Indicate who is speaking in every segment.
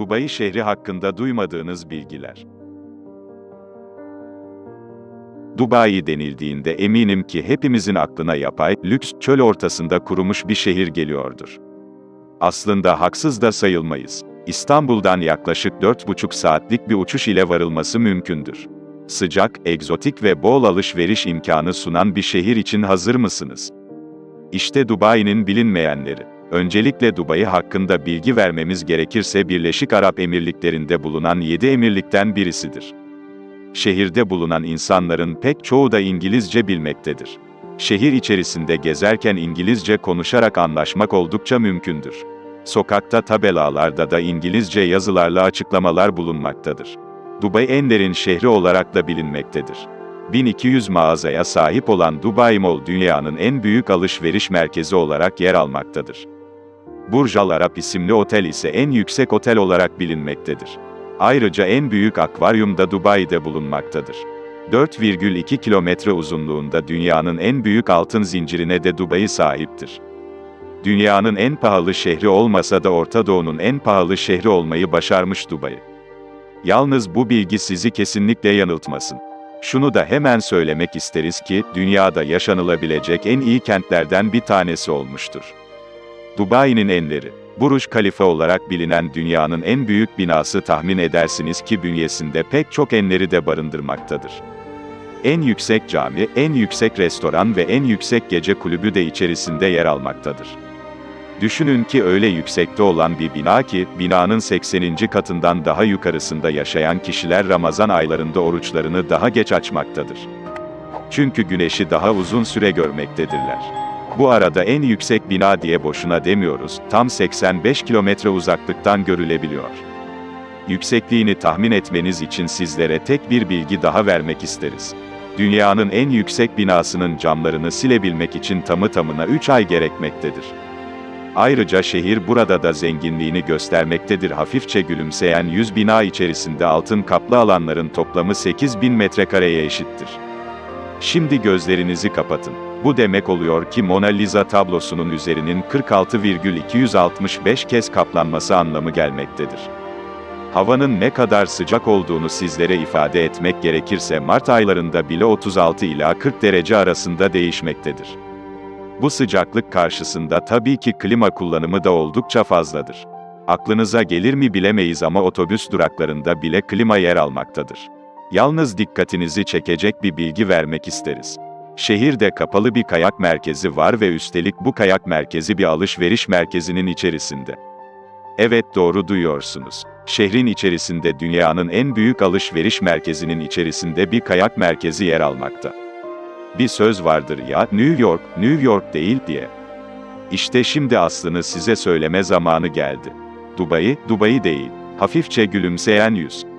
Speaker 1: Dubai şehri hakkında duymadığınız bilgiler. Dubai denildiğinde eminim ki hepimizin aklına yapay, lüks, çöl ortasında kurumuş bir şehir geliyordur. Aslında haksız da sayılmayız. İstanbul'dan yaklaşık 4,5 saatlik bir uçuş ile varılması mümkündür. Sıcak, egzotik ve bol alışveriş imkanı sunan bir şehir için hazır mısınız? İşte Dubai'nin bilinmeyenleri. Öncelikle Dubai hakkında bilgi vermemiz gerekirse Birleşik Arap Emirlikleri'nde bulunan 7 emirlikten birisidir. Şehirde bulunan insanların pek çoğu da İngilizce bilmektedir. Şehir içerisinde gezerken İngilizce konuşarak anlaşmak oldukça mümkündür. Sokakta tabelalarda da İngilizce yazılarla açıklamalar bulunmaktadır. Dubai en derin şehri olarak da bilinmektedir. 1200 mağazaya sahip olan Dubai Mall dünyanın en büyük alışveriş merkezi olarak yer almaktadır. Burj Al Arab isimli otel ise en yüksek otel olarak bilinmektedir. Ayrıca en büyük akvaryum da Dubai'de bulunmaktadır. 4,2 kilometre uzunluğunda dünyanın en büyük altın zincirine de Dubai sahiptir. Dünyanın en pahalı şehri olmasa da Orta Doğu'nun en pahalı şehri olmayı başarmış Dubai. Yalnız bu bilgi sizi kesinlikle yanıltmasın. Şunu da hemen söylemek isteriz ki, dünyada yaşanılabilecek en iyi kentlerden bir tanesi olmuştur. Dubai'nin enleri, Buruj Kalifa olarak bilinen dünyanın en büyük binası tahmin edersiniz ki bünyesinde pek çok enleri de barındırmaktadır. En yüksek cami, en yüksek restoran ve en yüksek gece kulübü de içerisinde yer almaktadır. Düşünün ki öyle yüksekte olan bir bina ki, binanın 80. katından daha yukarısında yaşayan kişiler Ramazan aylarında oruçlarını daha geç açmaktadır. Çünkü güneşi daha uzun süre görmektedirler. Bu arada en yüksek bina diye boşuna demiyoruz, tam 85 kilometre uzaklıktan görülebiliyor. Yüksekliğini tahmin etmeniz için sizlere tek bir bilgi daha vermek isteriz. Dünyanın en yüksek binasının camlarını silebilmek için tamı tamına 3 ay gerekmektedir. Ayrıca şehir burada da zenginliğini göstermektedir. Hafifçe gülümseyen 100 bina içerisinde altın kaplı alanların toplamı 8000 metrekareye eşittir. Şimdi gözlerinizi kapatın. Bu demek oluyor ki Mona Lisa tablosunun üzerinin 46,265 kez kaplanması anlamı gelmektedir. Havanın ne kadar sıcak olduğunu sizlere ifade etmek gerekirse Mart aylarında bile 36 ila 40 derece arasında değişmektedir. Bu sıcaklık karşısında tabii ki klima kullanımı da oldukça fazladır. Aklınıza gelir mi bilemeyiz ama otobüs duraklarında bile klima yer almaktadır. Yalnız dikkatinizi çekecek bir bilgi vermek isteriz. Şehirde kapalı bir kayak merkezi var ve üstelik bu kayak merkezi bir alışveriş merkezinin içerisinde. Evet doğru duyuyorsunuz. Şehrin içerisinde dünyanın en büyük alışveriş merkezinin içerisinde bir kayak merkezi yer almakta. Bir söz vardır ya, New York, New York değil diye. İşte şimdi aslını size söyleme zamanı geldi. Dubai, Dubai değil. Hafifçe gülümseyen yüz.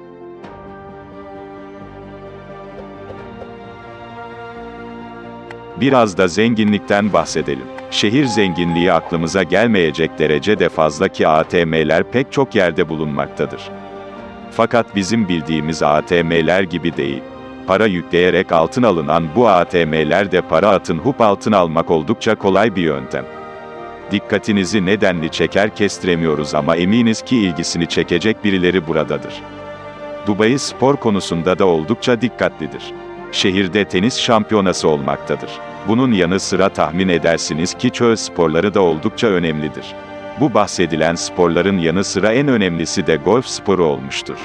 Speaker 1: Biraz da zenginlikten bahsedelim. Şehir zenginliği aklımıza gelmeyecek derecede fazla ki ATM'ler pek çok yerde bulunmaktadır. Fakat bizim bildiğimiz ATM'ler gibi değil. Para yükleyerek altın alınan bu ATM'lerde para atın hup altın almak oldukça kolay bir yöntem. Dikkatinizi nedenli çeker kestiremiyoruz ama eminiz ki ilgisini çekecek birileri buradadır. Dubai spor konusunda da oldukça dikkatlidir. Şehirde tenis şampiyonası olmaktadır. Bunun yanı sıra tahmin edersiniz ki çöl sporları da oldukça önemlidir. Bu bahsedilen sporların yanı sıra en önemlisi de golf sporu olmuştur.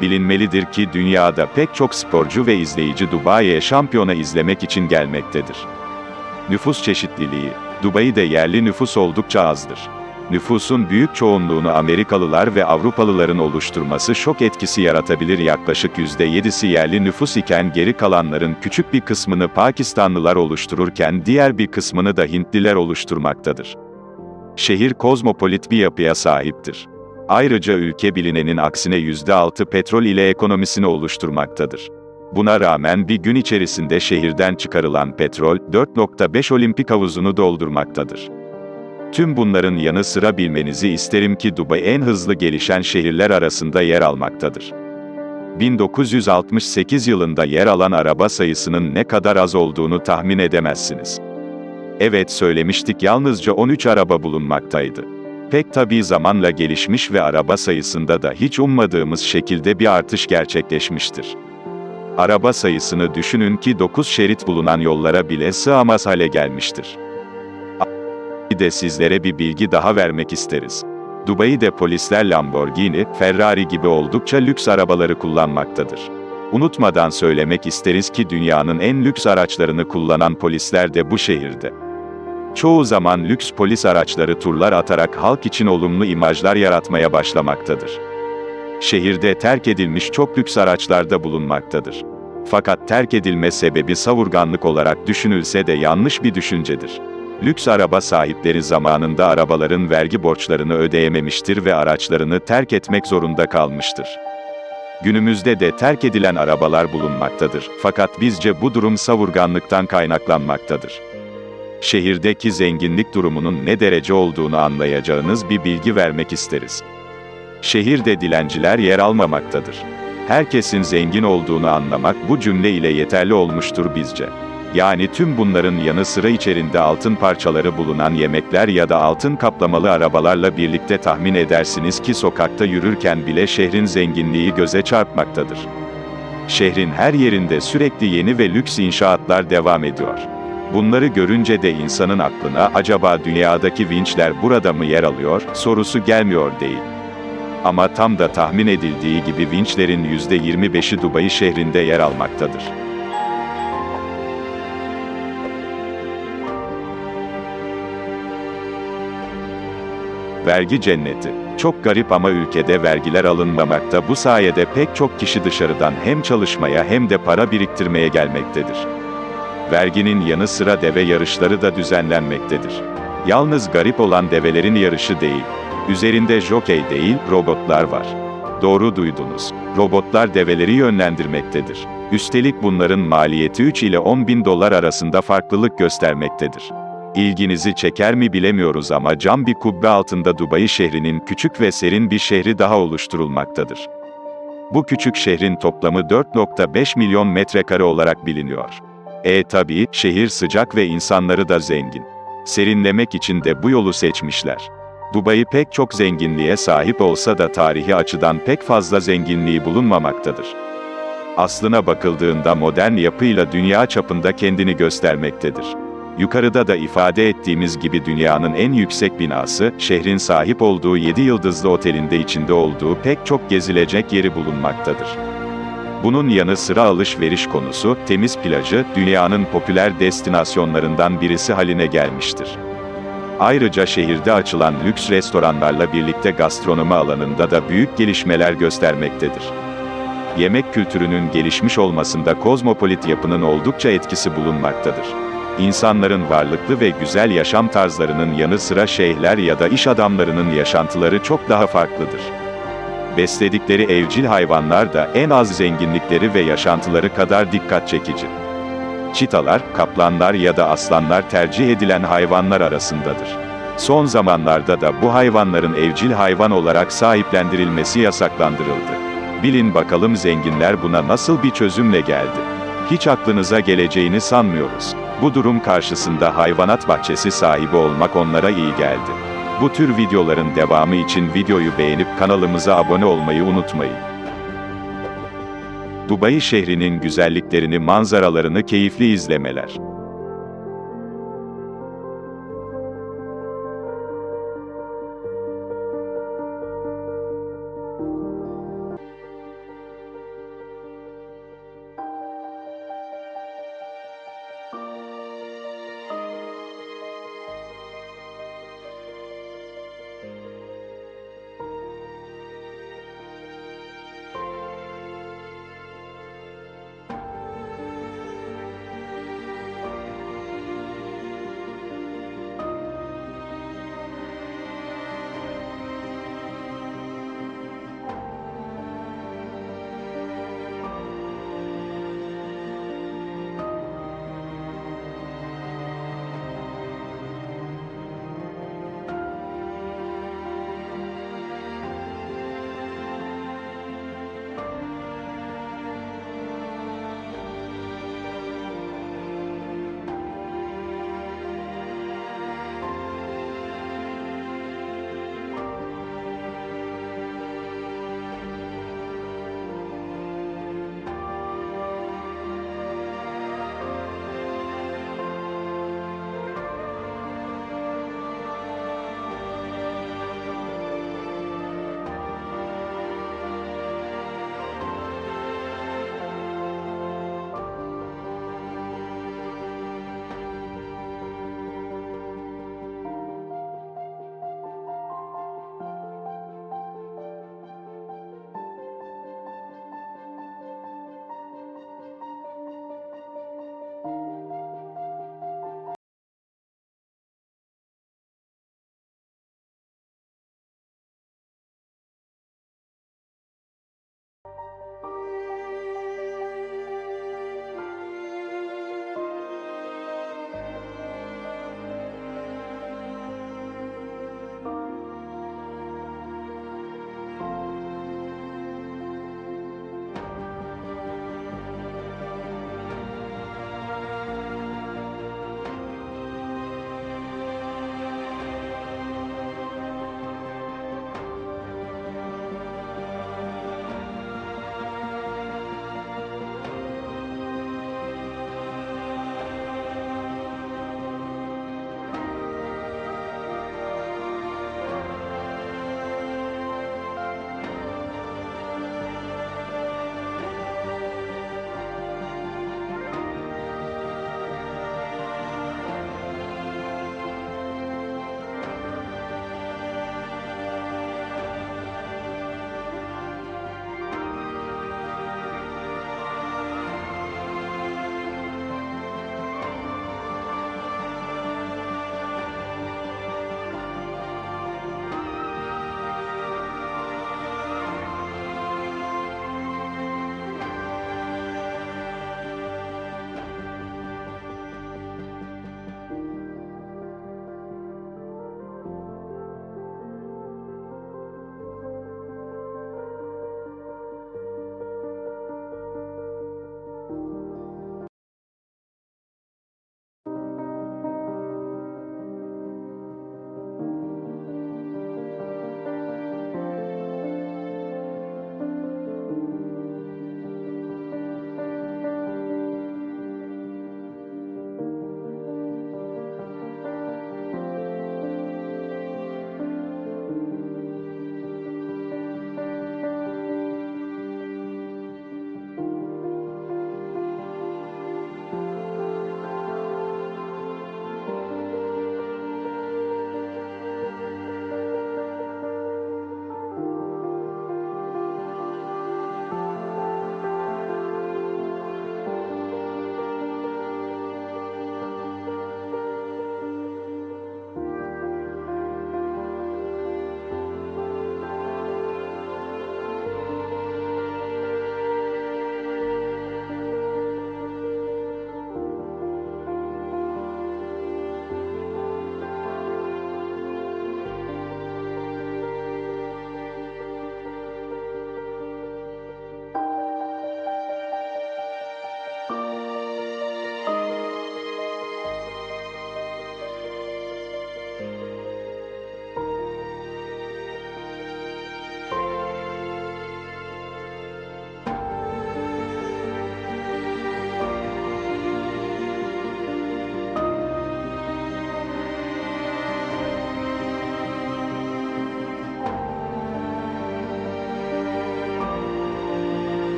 Speaker 1: Bilinmelidir ki dünyada pek çok sporcu ve izleyici Dubai'ye şampiyona izlemek için gelmektedir. Nüfus çeşitliliği, Dubai'de yerli nüfus oldukça azdır. Nüfusun büyük çoğunluğunu Amerikalılar ve Avrupalıların oluşturması şok etkisi yaratabilir yaklaşık %7'si yerli nüfus iken geri kalanların küçük bir kısmını Pakistanlılar oluştururken diğer bir kısmını da Hintliler oluşturmaktadır. Şehir kozmopolit bir yapıya sahiptir. Ayrıca ülke bilinenin aksine %6 petrol ile ekonomisini oluşturmaktadır. Buna rağmen bir gün içerisinde şehirden çıkarılan petrol, 4.5 olimpik havuzunu doldurmaktadır. Tüm bunların yanı sıra bilmenizi isterim ki Dubai en hızlı gelişen şehirler arasında yer almaktadır. 1968 yılında yer alan araba sayısının ne kadar az olduğunu tahmin edemezsiniz. Evet söylemiştik yalnızca 13 araba bulunmaktaydı. Pek tabii zamanla gelişmiş ve araba sayısında da hiç ummadığımız şekilde bir artış gerçekleşmiştir. Araba sayısını düşünün ki 9 şerit bulunan yollara bile sığamaz hale gelmiştir. Bir de sizlere bir bilgi daha vermek isteriz. Dubai'de polisler Lamborghini, Ferrari gibi oldukça lüks arabaları kullanmaktadır. Unutmadan söylemek isteriz ki dünyanın en lüks araçlarını kullanan polisler de bu şehirde. Çoğu zaman lüks polis araçları turlar atarak halk için olumlu imajlar yaratmaya başlamaktadır. Şehirde terk edilmiş çok lüks araçlar da bulunmaktadır. Fakat terk edilme sebebi savurganlık olarak düşünülse de yanlış bir düşüncedir. Lüks araba sahipleri zamanında arabaların vergi borçlarını ödeyememiştir ve araçlarını terk etmek zorunda kalmıştır. Günümüzde de terk edilen arabalar bulunmaktadır. Fakat bizce bu durum savurganlıktan kaynaklanmaktadır. Şehirdeki zenginlik durumunun ne derece olduğunu anlayacağınız bir bilgi vermek isteriz. Şehirde dilenciler yer almamaktadır. Herkesin zengin olduğunu anlamak bu cümle ile yeterli olmuştur bizce. Yani tüm bunların yanı sıra içerinde altın parçaları bulunan yemekler ya da altın kaplamalı arabalarla birlikte tahmin edersiniz ki sokakta yürürken bile şehrin zenginliği göze çarpmaktadır. Şehrin her yerinde sürekli yeni ve lüks inşaatlar devam ediyor. Bunları görünce de insanın aklına acaba dünyadaki vinçler burada mı yer alıyor sorusu gelmiyor değil. Ama tam da tahmin edildiği gibi vinçlerin %25'i Dubai şehrinde yer almaktadır. Vergi cenneti. Çok garip ama ülkede vergiler alınmamakta bu sayede pek çok kişi dışarıdan hem çalışmaya hem de para biriktirmeye gelmektedir. Verginin yanı sıra deve yarışları da düzenlenmektedir. Yalnız garip olan develerin yarışı değil. Üzerinde jokey değil, robotlar var. Doğru duydunuz. Robotlar develeri yönlendirmektedir. Üstelik bunların maliyeti 3 ile 10 bin dolar arasında farklılık göstermektedir. İlginizi çeker mi bilemiyoruz ama cam bir kubbe altında Dubai şehrinin küçük ve serin bir şehri daha oluşturulmaktadır. Bu küçük şehrin toplamı 4.5 milyon metrekare olarak biliniyor. E tabii, şehir sıcak ve insanları da zengin. Serinlemek için de bu yolu seçmişler. Dubai pek çok zenginliğe sahip olsa da tarihi açıdan pek fazla zenginliği bulunmamaktadır. Aslına bakıldığında modern yapıyla dünya çapında kendini göstermektedir. Yukarıda da ifade ettiğimiz gibi dünyanın en yüksek binası, şehrin sahip olduğu 7 yıldızlı otelinde içinde olduğu pek çok gezilecek yeri bulunmaktadır. Bunun yanı sıra alışveriş konusu, temiz plajı, dünyanın popüler destinasyonlarından birisi haline gelmiştir. Ayrıca şehirde açılan lüks restoranlarla birlikte gastronomi alanında da büyük gelişmeler göstermektedir. Yemek kültürünün gelişmiş olmasında kozmopolit yapının oldukça etkisi bulunmaktadır. İnsanların varlıklı ve güzel yaşam tarzlarının yanı sıra şeyhler ya da iş adamlarının yaşantıları çok daha farklıdır. Besledikleri evcil hayvanlar da en az zenginlikleri ve yaşantıları kadar dikkat çekici. Çitalar, kaplanlar ya da aslanlar tercih edilen hayvanlar arasındadır. Son zamanlarda da bu hayvanların evcil hayvan olarak sahiplendirilmesi yasaklandırıldı. Bilin bakalım zenginler buna nasıl bir çözümle geldi. Hiç aklınıza geleceğini sanmıyoruz. Bu durum karşısında hayvanat bahçesi sahibi olmak onlara iyi geldi. Bu tür videoların devamı için videoyu beğenip kanalımıza abone olmayı unutmayın. Dubai şehrinin güzelliklerini, manzaralarını keyifli izlemeler.